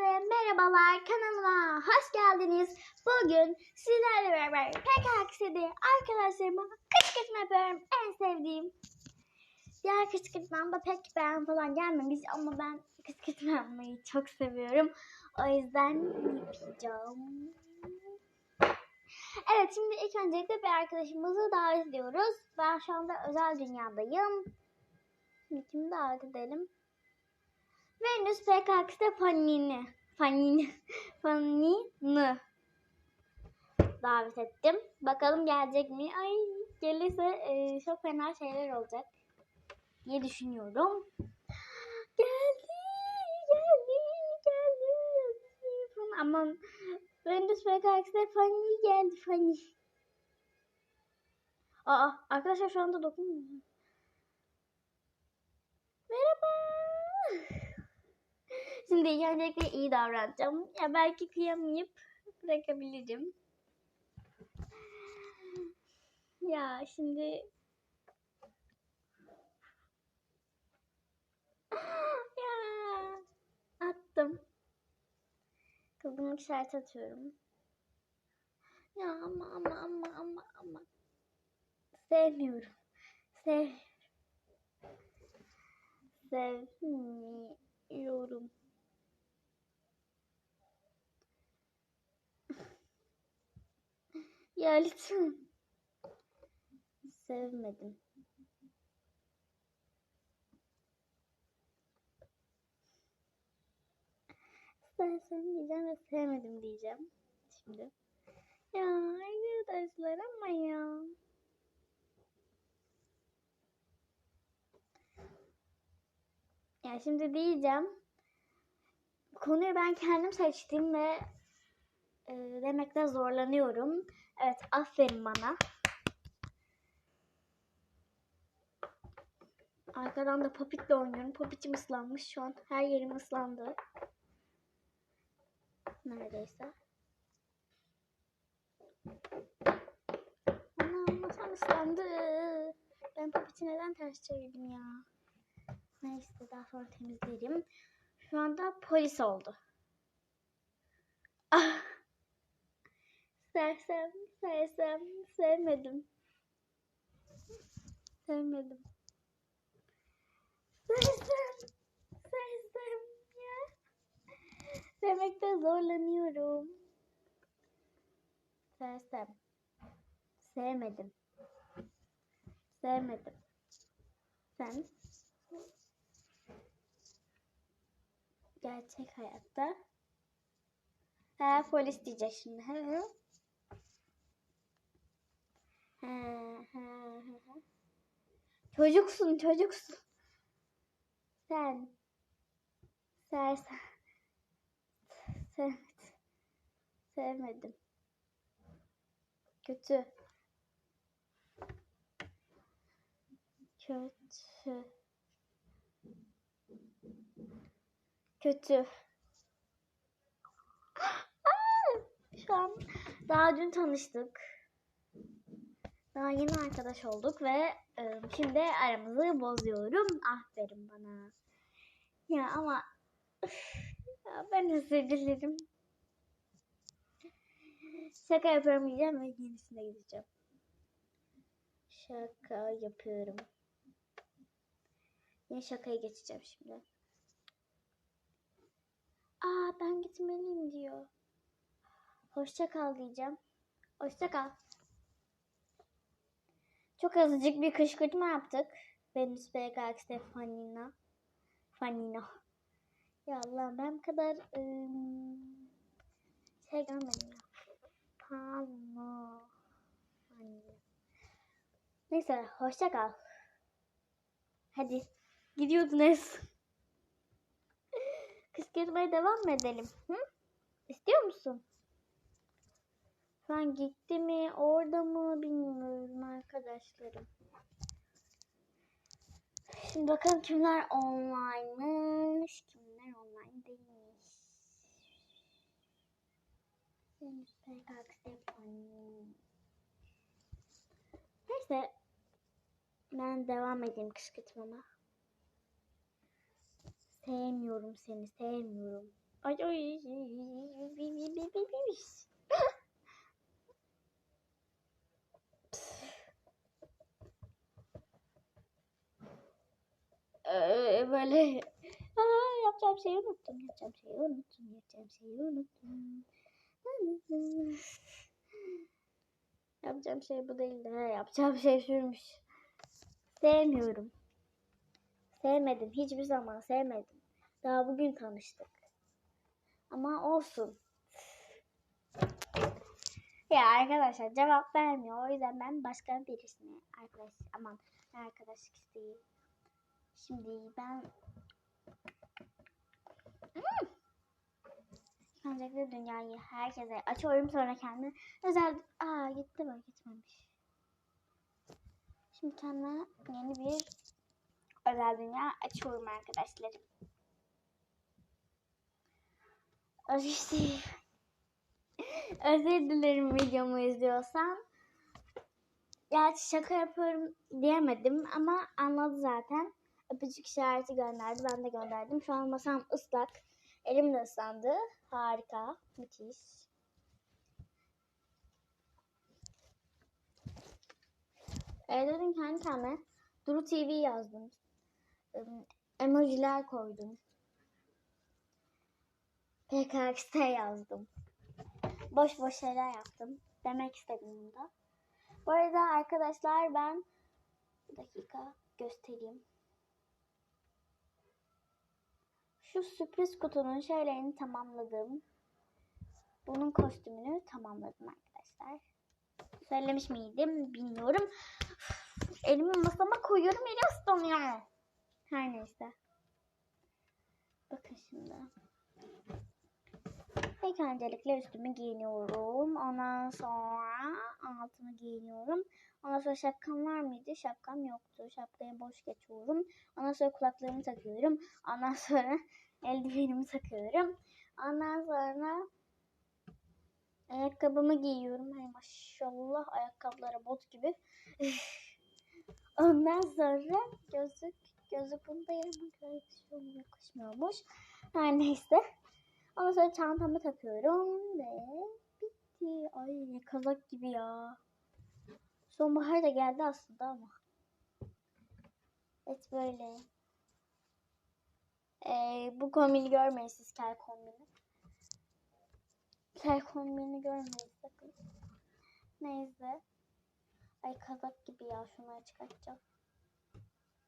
Herkese merhabalar kanalıma hoş geldiniz. Bugün sizlerle beraber PKX'de arkadaşlarıma kışkırtma yapıyorum. En sevdiğim. Diğer kışkırtmamda pek beğen falan gelmemiş ama ben kışkırtma yapmayı çok seviyorum. O yüzden yapacağım. Evet şimdi ilk öncelikle bir arkadaşımızı davet ediyoruz. Ben şu anda özel dünyadayım. Şimdi kimi davet edelim? Venüs PKX'de Panini. Panini. Panini. Davet ettim. Bakalım gelecek mi? Ay gelirse e, çok fena şeyler olacak diye düşünüyorum. Geldi, geldi, geldi. Aman Venüs PKX'de Fanny geldi Fanny. Aa arkadaşlar şu anda dokunmuyor. Merhaba. Şimdi öncelikle iyi davranacağım. Ya belki kıyamayıp bırakabilirim. Ya şimdi ya attım. Kızgınlık işareti atıyorum. Ya ama ama ama ama ama. Sevmiyorum. Sev. Sevmiyorum. Ya lütfen. Sevmedim. Sevsem diyeceğim ve sevmedim diyeceğim. Şimdi. Ya arkadaşlar ama ya. Yani şimdi diyeceğim. Konuyu ben kendim seçtim ve e, demekte zorlanıyorum. Evet aferin bana. Arkadan da Popit'le oynuyorum. Popit'im ıslanmış şu an. Her yerim ıslandı. Neredeyse. Ana masam ıslandı. Ben Popit'i neden ters çevirdim ya? Neyse daha sonra temizlerim. Şu anda polis oldu. Sevsem, sevsem, sevmedim. Sevmedim. Sevsem, sevsem ya. Demekte zorlanıyorum. Sevsem. Sevmedim. Sevmedim. Sen gerçek hayatta He polis diyecek şimdi. He he. He he he. he. Çocuksun çocuksun. Sen. Sen sen. Sevmedim. Sevmedim. Kötü. Kötü. Kötü. Şu an daha dün tanıştık. Daha yeni arkadaş olduk ve e, şimdi aramızı bozuyorum. Aferin bana. Ya ama ya ben özür dilerim. Şaka yapıyorum diyeceğim ve yenisine gideceğim. Şaka yapıyorum. Yine şakaya geçeceğim şimdi. Aa ben gitmeliyim diyor. Hoşça kal diyeceğim. Hoşça kal. Çok azıcık bir kışkırtma yaptık. Venüs BKX Fanina. Fanino. Ya Allah ben bu kadar ım, şey görmedim ya. Pano. Neyse hoşça kal. Hadi gidiyordunuz. Kışkırtmaya devam mı edelim? Hı? İstiyor musun? Şu an gitti mi orada mı bilmiyorum arkadaşlarım. Şimdi bakalım kimler online'mış, kimler online değilmiş. Neyse ben devam edeyim kışkırtmama. Sevmiyorum seni, sevmiyorum. Ay ay. böyle Aa, yapacağım şeyi unuttum. Yapacağım şeyi unuttum. Yapacağım şeyi unuttum. Yapacağım şey bu değil de yapacağım şey şuymuş. Sevmiyorum. Sevmedim. Hiçbir zaman sevmedim. Daha bugün tanıştık. Ama olsun. Ya arkadaşlar cevap vermiyor. O yüzden ben başka birisine arkadaş aman arkadaşlık isteği. Şimdi ben Hmm. Öncelikle dünyayı herkese açıyorum sonra kendime özel... Aa gitti mi? Gitmemiş. Şimdi kendime yeni bir özel dünya açıyorum arkadaşlarım. Özür. Özür dilerim videomu izliyorsan. Gerçi şaka yapıyorum diyemedim ama anladı zaten. Öpücük işareti gönderdi. Ben de gönderdim. Şu an masam ıslak. Elim de ıslandı. Harika. Müthiş. E dedim kendi kendime Duru TV yazdım. Em, Emojiler koydum. PKXT yazdım. Boş boş şeyler yaptım. Demek istedim bunu da. Bu arada arkadaşlar ben bir dakika göstereyim. Şu sürpriz kutunun şeylerini tamamladım. Bunun kostümünü tamamladım arkadaşlar. Söylemiş miydim bilmiyorum. Elimi masama koyuyorum elim ıslanıyor. Her neyse. Bakın şimdi. İlk öncelikle üstümü giyiniyorum. Ondan sonra altımı giyiniyorum. Ondan sonra şapkam var mıydı? Şapkam yoktu. Şapkayı boş geçiyorum. Ondan sonra kulaklarımı takıyorum. Ondan sonra eldivenimi takıyorum. Ondan sonra ayakkabımı giyiyorum. Hay maşallah ayakkabılara bot gibi. Ondan sonra gözlük gözlük bunu da yanıma yakışmıyormuş. Her neyse. Ondan sonra çantamı takıyorum ve bitti. Ay kazak gibi ya. Sonbahar da geldi aslında ama. Evet böyle. Ee, bu kombini görmeyin siz kel kombini. Kel kombini görmeyin sakın. Neyse. Ay kazak gibi ya şunları çıkartacağım.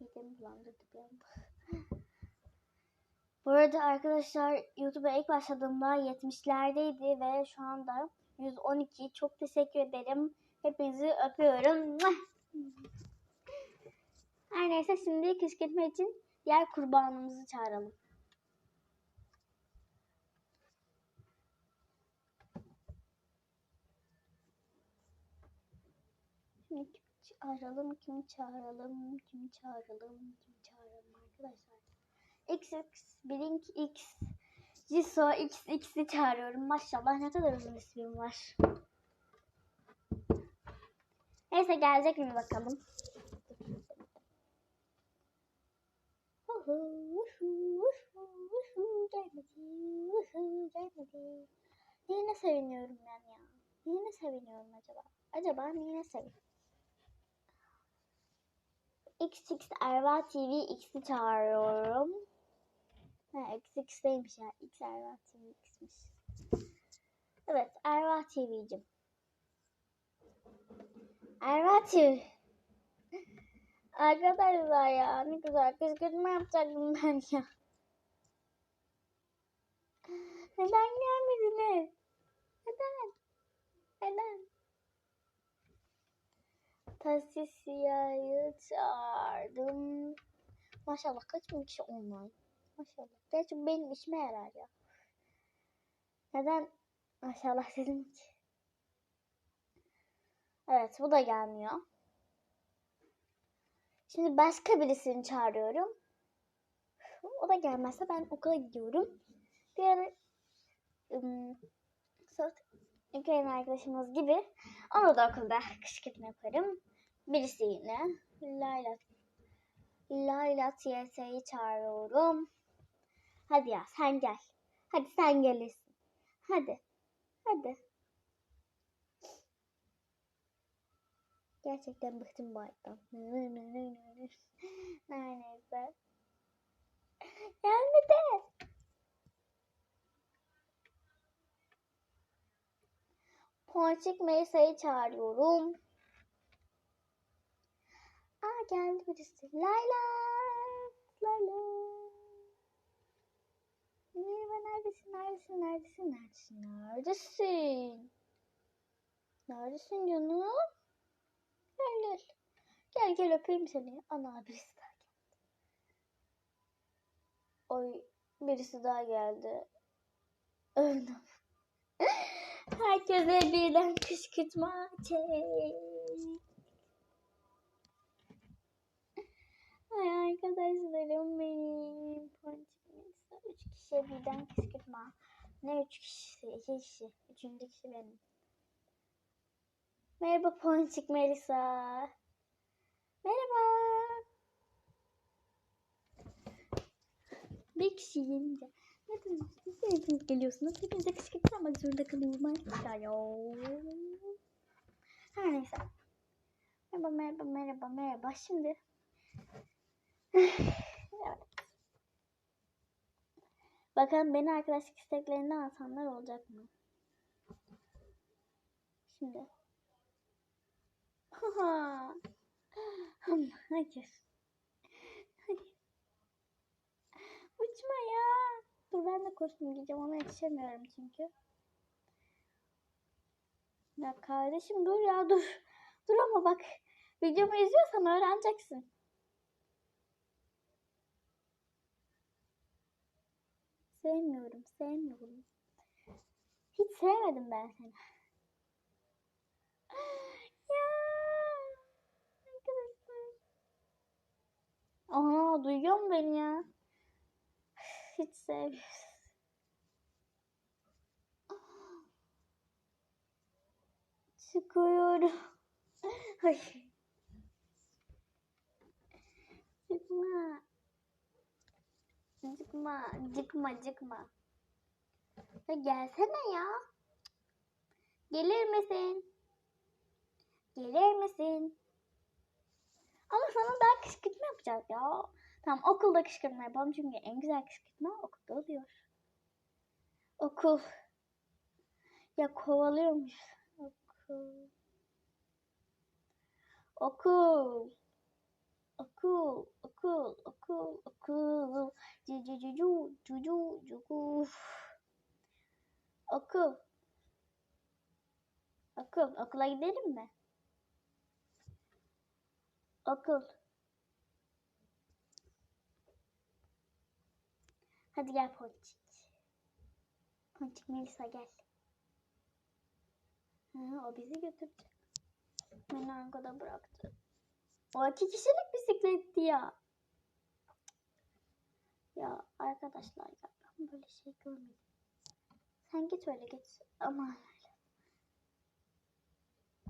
Midemi bulandırdı bir anda. Bu arada arkadaşlar YouTube'a ilk başladığımda 70'lerdeydi ve şu anda 112. Çok teşekkür ederim. Hepinizi öpüyorum. Her neyse şimdi kışkırtma için diğer kurbanımızı çağıralım. Şimdi kimi çağıralım, kimi çağıralım, kimi çağıralım, kimi çağıralım arkadaşlar. XX, X, Jisoo XX'i çağırıyorum. Maşallah ne kadar uzun ismim var. Neyse gelecek mi bakalım. Gelmedi. Neyine seviniyorum ben ya? Neyine seviniyorum acaba? Acaba neyine seviniyorum? XX Erva TV X'i çağırıyorum. Ha, XX'deymiş ya. X Erva TV X'miş. Evet Erva TV'cim. Erva TV. Arkadaşlar ya ne güzel kışkırtma yapacaktım ben ya. Neden gelmediniz? Neden? Neden? Tasisiya'yı çağırdım. Maşallah kaç bin kişi online. Maşallah. Gerçi benim işime yarar ya. Neden? Maşallah dedim ki. Evet bu da gelmiyor. Şimdi başka birisini çağırıyorum. O da gelmezse ben okula gidiyorum. Ara ım, Ukrayna arkadaşımız gibi onu da okulda kışkırtma yaparım. Birisi yine Layla Layla TS'yi çağırıyorum. Hadi ya sen gel. Hadi sen gelirsin. Hadi. Hadi. Gerçekten bıktım bu hayattan. Neredeyse. Gelmedi. Ponçik Melisa'yı çağırıyorum. Aa geldi birisi. Layla. Layla. Merhaba neredesin? Neredesin? Neredesin? Neredesin? Neredesin? Neredesin canım? Gel gel. Gel gel öpeyim seni. Ana birisi daha geldi. Oy birisi daha geldi. Öldüm. Herkese birden kışkırtma çek. Ay arkadaşlarım benim. Üç kişiye birden kışkırtma. Ne üç kişisi? İki kişi. Üçüncü kişi benim. Merhaba Ponçik Melisa. Merhaba. Bir kişi gelince. Neden? Hepiniz geliyorsunuz. Hepinize kışkırtmak zorunda kalıyorum arkadaşlar ya. Her neyse. Merhaba merhaba merhaba merhaba. Şimdi evet. Bakalım beni arkadaşlık isteklerinden atanlar olacak mı? Şimdi. Haha. Hayır. Uçma ya. Dur ben de kostüm giyeceğim ama yetişemiyorum çünkü. Ya kardeşim dur ya dur. Dur ama bak. Videomu izliyorsan öğreneceksin. Sevmiyorum, sevmiyorum. Hiç sevmedim ben seni. ya arkadaşlar. Aa duyuyor mu beni ya? Hiç sevmiyorum. Çıkıyorum. Ay. Çıkma. Çıkma, çıkma, çıkma. Ya gelsene ya. Gelir misin? Gelir misin? Ama sana daha kışkırtma yapacağız ya. Tamam okulda kışkırtma yapalım çünkü en güzel kışkırtma okulda oluyor. Okul. Ya kovalıyormuş. Okul. Okul. Okul, okul, okul, okul. Cu cu cu cu, cu cu cu cu. Okul. Okul, okula gidelim mi? Okul. Hadi gel Ponçik. Ponçik Melisa gel. Hı, o bizi götürecek. Beni arkada bıraktı. O iki kişilik bisikletti ya. Ya arkadaşlar ya ben böyle şey görmedim. Sen git öyle git. Ama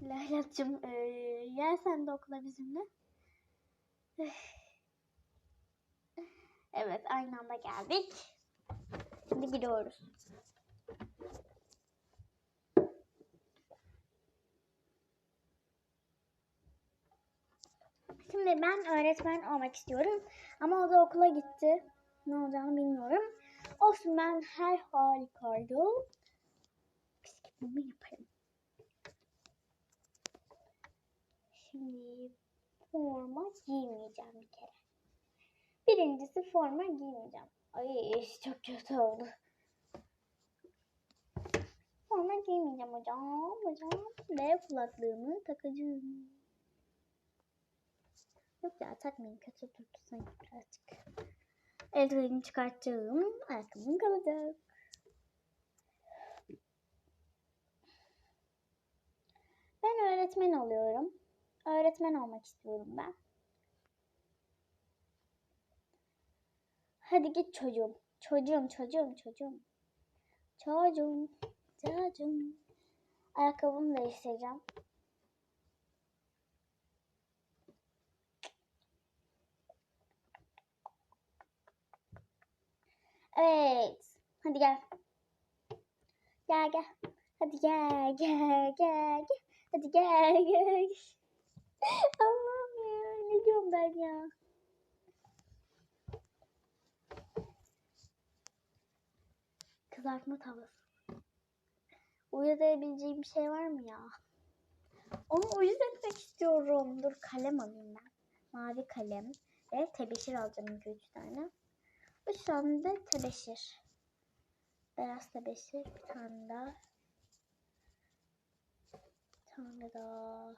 Layla'cığım ee, gel sen de okula bizimle. Evet aynı anda geldik. Şimdi gidiyoruz. Şimdi ben öğretmen olmak istiyorum. Ama o da okula gitti. Ne olacağını bilmiyorum. Olsun ben her halükarda bisikletimi yaparım. Şimdi forma giymeyeceğim bir kere. Birincisi forma giymeyeceğim. Ay çok kötü oldu. Forma giymeyeceğim hocam. Hocam ve kulaklığımı takacağım. Yok ya takmayayım kötü durdu sanki birazcık. Eldivenimi çıkartacağım. Ayakkabım kalacak. Ben öğretmen oluyorum. Öğretmen olmak istiyorum ben. Hadi git çocuğum. Çocuğum, çocuğum, çocuğum. Çocuğum, çocuğum. Ayakkabımı değiştireceğim. Evet. Hadi gel. Gel gel. Hadi gel gel gel gel. Hadi gel gel. Allah'ım ya. Ne diyorum ben ya. Kızartma tavası. Uyuyabileceğim bir şey var mı ya? Onu uyuz etmek istiyorum. Dur kalem alayım ben. Mavi kalem ve tebeşir alacağım ilk üç tane. Üç tane de tebeşir. Beyaz tebeşir bir tane daha. Bir tane daha.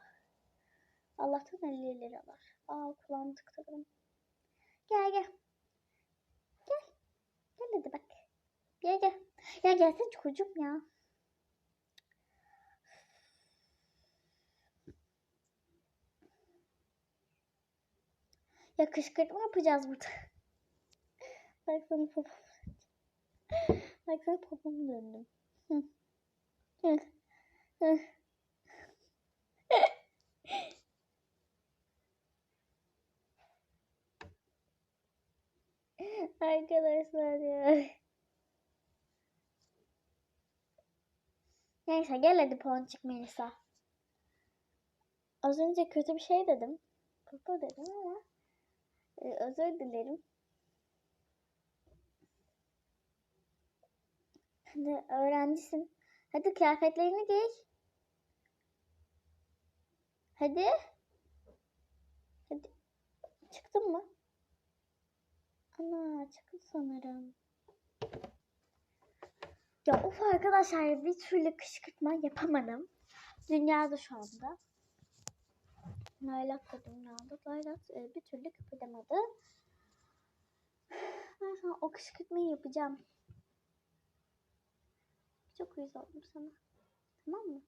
Allah'tan 50 lira var. Aa kulağımı tıktırdım. Gel gel. Gel. Gel hadi bak. Gel gel. Ya gelsene çocuğum ya. Ya kışkırtma yapacağız burada. Bak sana popom. Bak sana popom döndüm. Arkadaşlar ya. Neyse gel hadi Ponçik Melisa. Az önce kötü bir şey dedim. Popo dedim ama e, özür dilerim. Hadi öğrencisin. Hadi kıyafetlerini giy. Hadi. Hadi. Çıktın mı? Ana çıktı sanırım. Ya of arkadaşlar bir türlü kışkırtma yapamadım. Dünyada şu anda. Laylak da dünyada. Laylak e, bir türlü kıpırdamadı. Ben sana o kışkırtmayı yapacağım. Çok uyuz oldum sana. Tamam mı?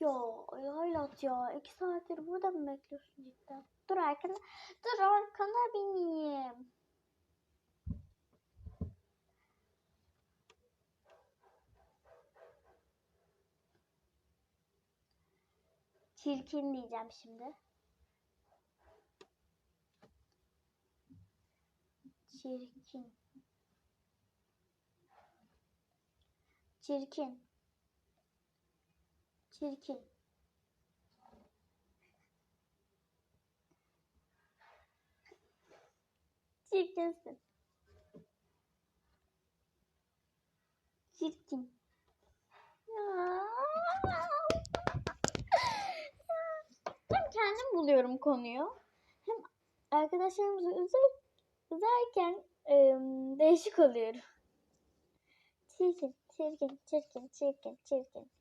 Ya Laylat ya. iki saattir burada mı bekliyorsun cidden? Dur arkana. Dur arkana bineyim. Çirkin diyeceğim şimdi. Çirkin. Çirkin. Çirkin. Çirkinsin. Çirkin. Hem kendim buluyorum konuyu. Hem arkadaşlarımızı üzer, üzerken ıı, değişik oluyorum. Çirkin, çirkin, çirkin, çirkin, çirkin.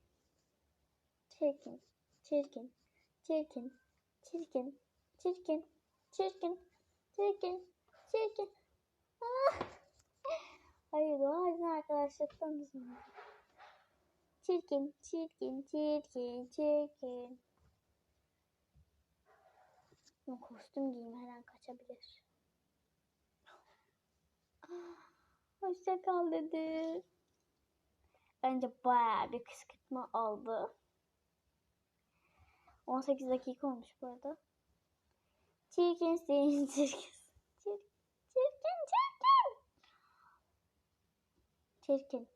Çirkin, çirkin, çirkin, çirkin, çirkin, çirkin, çirkin, çirkin. Ah! Hayır, o halde arkadaşlıktan bizim. Çirkin, çirkin, çirkin, çirkin. Ya kostüm giyeyim her an kaçabilir. Ah, Hoşça kal dedi. Bence bayağı bir kışkırtma oldu. 18 dakika olmuş bu arada. Çirkin. Çirkin, çirkin, çirkin. Çirkin.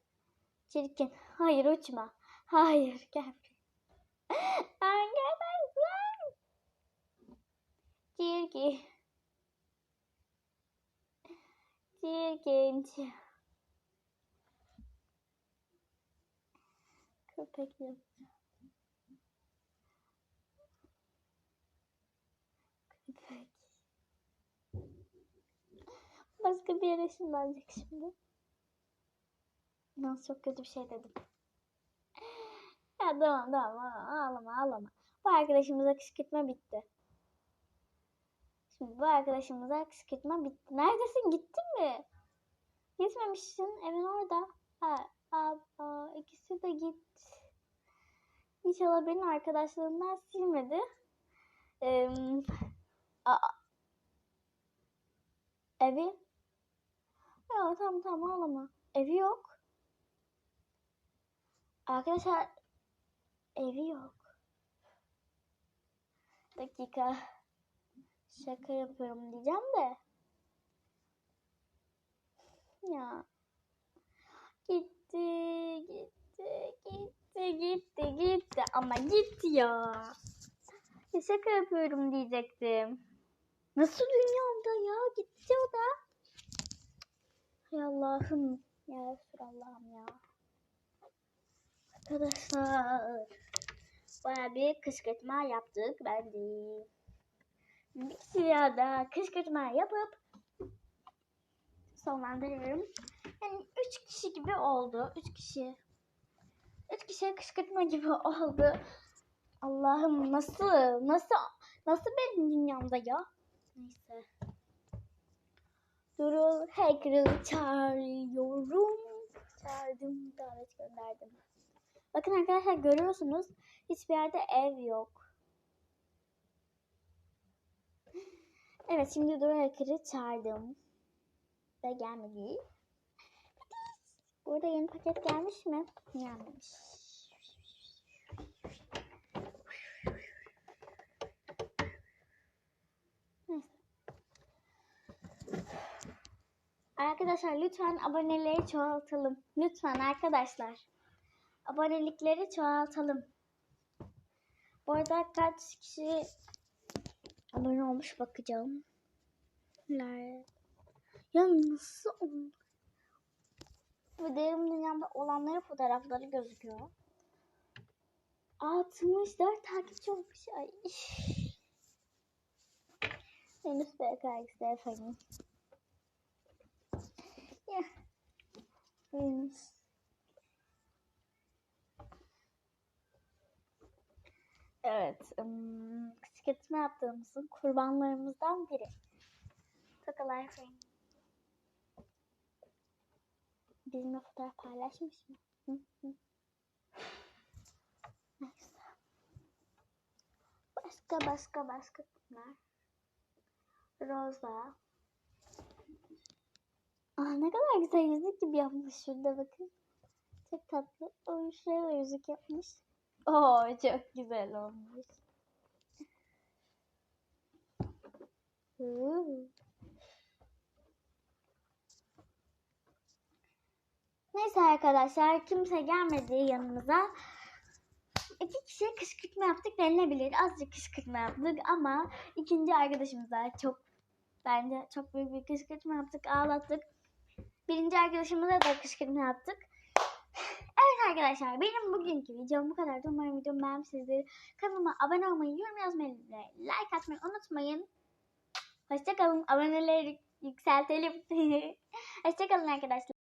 Çirkin. Hayır uçma. Hayır gel. Arkadaşlar. Çirkin. Çirkin. Köpek yapacağım. Başka bir yere ışınlanacak şimdi. Nasıl çok kötü bir şey dedim. Ya tamam tamam ağlama ağlama. Bu arkadaşımıza kışkırtma bitti. Şimdi bu arkadaşımıza kışkırtma bitti. Neredesin gittin mi? Gitmemişsin evin orada. Ha, aa, ikisi de git. İnşallah benim arkadaşlarımdan silmedi. Ee, aa, evi? Ya tamam tamam ağlama. Evi yok. Arkadaşlar evi yok. Dakika. Şaka yapıyorum diyeceğim de. Ya. Gitti, gitti, gitti, gitti, gitti. Ama gitti ya. Ya şaka yapıyorum diyecektim. Nasıl dünyamda ya? Gitti o da. Hay Allah'ım. Ya Allah'ım ya. Arkadaşlar. Baya bir kışkırtma yaptık ben de. Bir sırada kışkırtma yapıp sonlandırıyorum. Yani üç kişi gibi oldu. Üç kişi. Üç kişiye kışkırtma gibi oldu. Allah'ım nasıl? Nasıl? Nasıl benim dünyamda ya? Neyse. Durul Hacker'ı çağırıyorum. Çağırdım, davet gönderdim. Bakın arkadaşlar görüyorsunuz hiçbir yerde ev yok. Evet şimdi Dora Hacker'ı çağırdım. Ve gelmedi. Burada yeni paket gelmiş mi? Gelmemiş. Neyse. Arkadaşlar lütfen aboneleri çoğaltalım. Lütfen arkadaşlar. Abonelikleri çoğaltalım. Bu arada kaç kişi abone olmuş bakacağım. Nerede? Ya nasıl? Ve derin dünyamda olanların fotoğrafları gözüküyor. 64 takipçi olmuş. Ay. Henüz BKX'de efendim. Ya. Henüz. Evet. ım, Kışkırtma yaptığımızın kurbanlarımızdan biri. Tokalar Frame. Bizimle fotoğraf paylaşmış mı? Başka başka başka bunlar. Rosa. Aa ne kadar güzel yüzük gibi yapmış şurada bakın. Çok tatlı. O şuraya da yüzük yapmış. Oo çok güzel olmuş. Huu. Neyse arkadaşlar kimse gelmedi yanımıza. İki kişiye kışkırtma yaptık denilebilir. Azıcık kışkırtma yaptık ama ikinci arkadaşımıza çok bence çok büyük bir kışkırtma yaptık. Ağlattık. Birinci arkadaşımıza da kışkırtma yaptık. Evet arkadaşlar benim bugünkü videom bu kadar. Umarım videomu beğenmişsinizdir. Kanalıma abone olmayı, yorum yazmayı ve like atmayı unutmayın. Hoşçakalın. Aboneleri yükseltelim. Hoşçakalın arkadaşlar.